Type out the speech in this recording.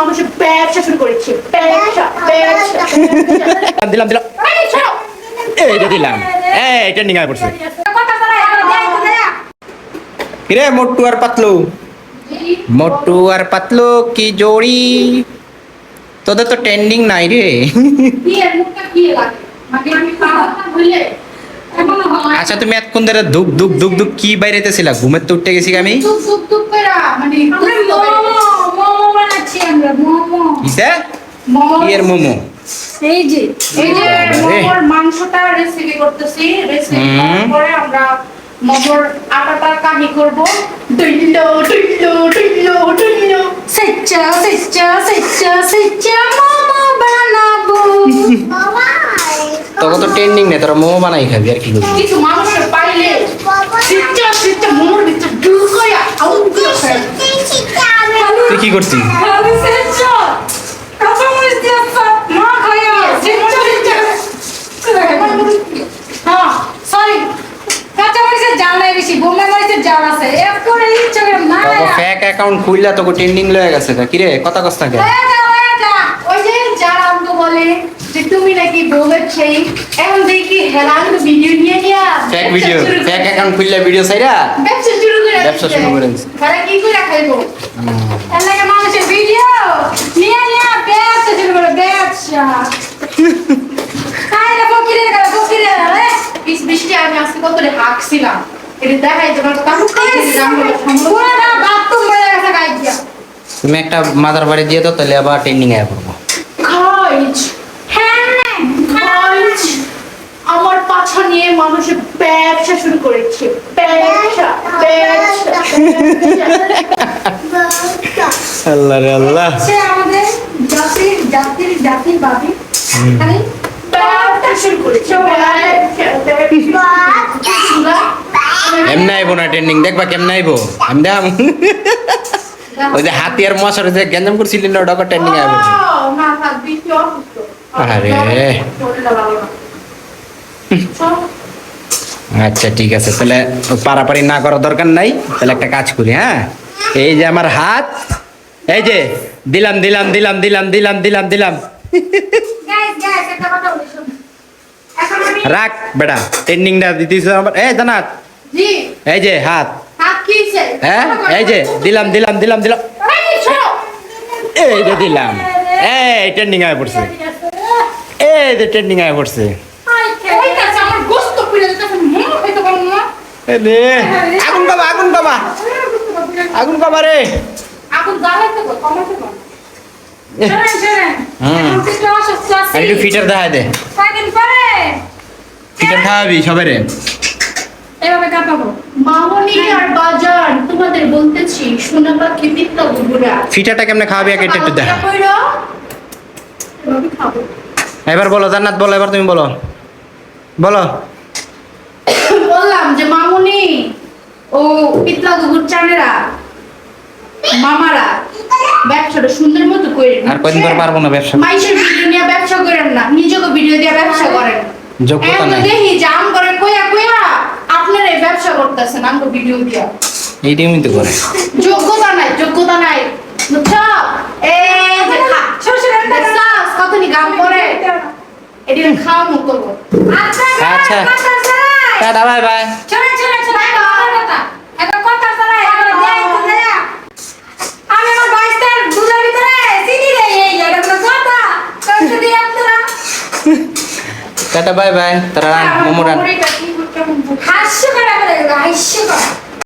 মানুষের ব্যবসা শুরু করেছে। ব্যবসা। দিলাম দিলাম। এই। এইটা দিলাম। এই আয় পড়ছে। কিরে মোট্টু আর পাতলু? মোট্টু আর পাতলু কি জোড়ি? তোদের তো ট্রেন্ডিং নাই রে। আচ্ছা তুমি এতক্ষণ ধরে দুক দুক দুক দুক কি বাইরেতেছিলা? ঘুমের তো উঠতে গেছি আমি? কিসে মোমো কি মোমো এই যে এই যে মোমোর মাংসটা রেসিপি করতেছি রেসিপি পরে আমরা মোমোর আটাটা কাহি করব ডুইলো ডুইলো ডুইলো ডুইলো সেচ্চা সেচ্চা সেচ্চা সেচ্চা মোমো বানাবো তোকে তো ট্রেন্ডিং নেই তোরা মোমো বানাই খাবি আর কি করবি কিছু মানুষের পাইলে সিচ্চা সিচ্চা মোমোর ভিতর ডুল কইয়া আউট করে তুই কি করছিস আমি সেচ্চা কাঁচা মরিচ দিয়ে মা খাইয়া সেচ্চা সেচ্চা হ্যাঁ সরি কাঁচা মরিচের জাল নাই বেশি বোম্বে মরিচের জাল আছে। এক করে ফেক অ্যাকাউন্ট খুললা তোকে ট্রেন্ডিং লয়ে গেছে। তা কিরে কথা কস না যা যা। ওই যে যারা আমাকে বলে যে তুমি নাকি বউয়ের সেই এখন দেখি হেলান ভিডিও নিয়ে নিয়া ফেক ভিডিও ফেক অ্যাকাউন্ট খুললা ভিডিও চাইরা ব্যবসা শুরু করে ব্যবসা শুরু করে তারা কি করে খাইবো? এর লাগে মানুষের ভিডিও নিয়ে নিয়ে ব্যবসা শুরু করে ব্যবসা। খাই রে ফকিরে গেলে ফকিরে বৃষ্টি আমি আজকে কত রে হাঁকছিলাম। তুমি একটা মাদার বাড়ি দিয়ে দাও তাহলে আবার ট্রেন্ডিং আয় পড়ব। খাইজ হ্যাঁ আমার পাছা নিয়ে মানুষের ব্যবসা শুরু করেছে। ব্যবসা ব্যবসা ব্যবসা। আল্লাহ রে আল্লাহ। আমাদের জাতির জাতির জাতির বাবি ব্যবসা শুরু করেছে। এমনি আইবো না ট্রেন্ডিং দেখবা কেমনে আইবো? আমি দেখাম। ওই যে হাতি আর মশার যে করছিলি না ওটা ট্রেন্ডিং আইবো। আরে। আচ্ছা ঠিক আছে তাহলে পারাপারি না করার দরকার নাই। তাহলে একটা কাজ করি হ্যাঁ? এই যে আমার হাত এই যে দিলাম দিলাম দিলাম দিলাম দিলাম দিলাম দিলাম। রাখ বেটা ট্রেন্ডিংটা দিতেছ আমার এ জানাত। এই যে হাত? হ্যাঁ? এই যে দিলাম দিলাম দিলাম দিলাম। এই। যে দিলাম। এই ট্রেন্ডিং আয় পড়ছে। এই যে ট্রেন্ডিং আয় পড়ছে। আগুন বাবা আগুন বাবা। আগুন বাবা রে। আর একটু ফিটার দেখা দে। ফিটার খাওয়াবি সবাই রে এভাবে মামনি আর বাজার তোমাদের বলতেছি সোনা পাখি পিত্তা বুবুরা ফিটারটা কেমনে খাওয়াবি আগে একটু দেখা। এবার বলো জান্নাত বলো এবার তুমি বলো। বলো। বললাম যে মামুনি ও পিতলা গুগুর চানেরা মামারা ব্যবসাটা সুন্দর মতো করেন আর কদিন পর পারব না ব্যবসা। মাইসের ভিডিও নিয়ে ব্যবসা করেন না নিজেকে ভিডিও দিয়ে ব্যবসা করেন। যোগ্যতা নাই। দেখি আম করে কইয়া কইয়া আপনারা এই ব্যবসা করতেছেন আমগো ভিডিও দিয়া। এইটাই তো করে। যোগ্যতা নাই যোগ্যতা নাই। বুঝছ কতনি গাম করে এটি খাওয়া মুখ করব। আচ্ছা আচ্ছা। Tata bye bye. শুনেন শুনেন শুনেন একটা কথা। একটা কথা চালাই একটা দেয় তো দেয়া আমি আমার বাইশটার দুধের ভিতরে চিনি দেই এই এটা কোনো কথা। কষ্ট দিয়ে আপনারা। Tata bye bye. তারা মোমো রান। এটা কি করতে হাস্য করে আমাদের হাস্য করে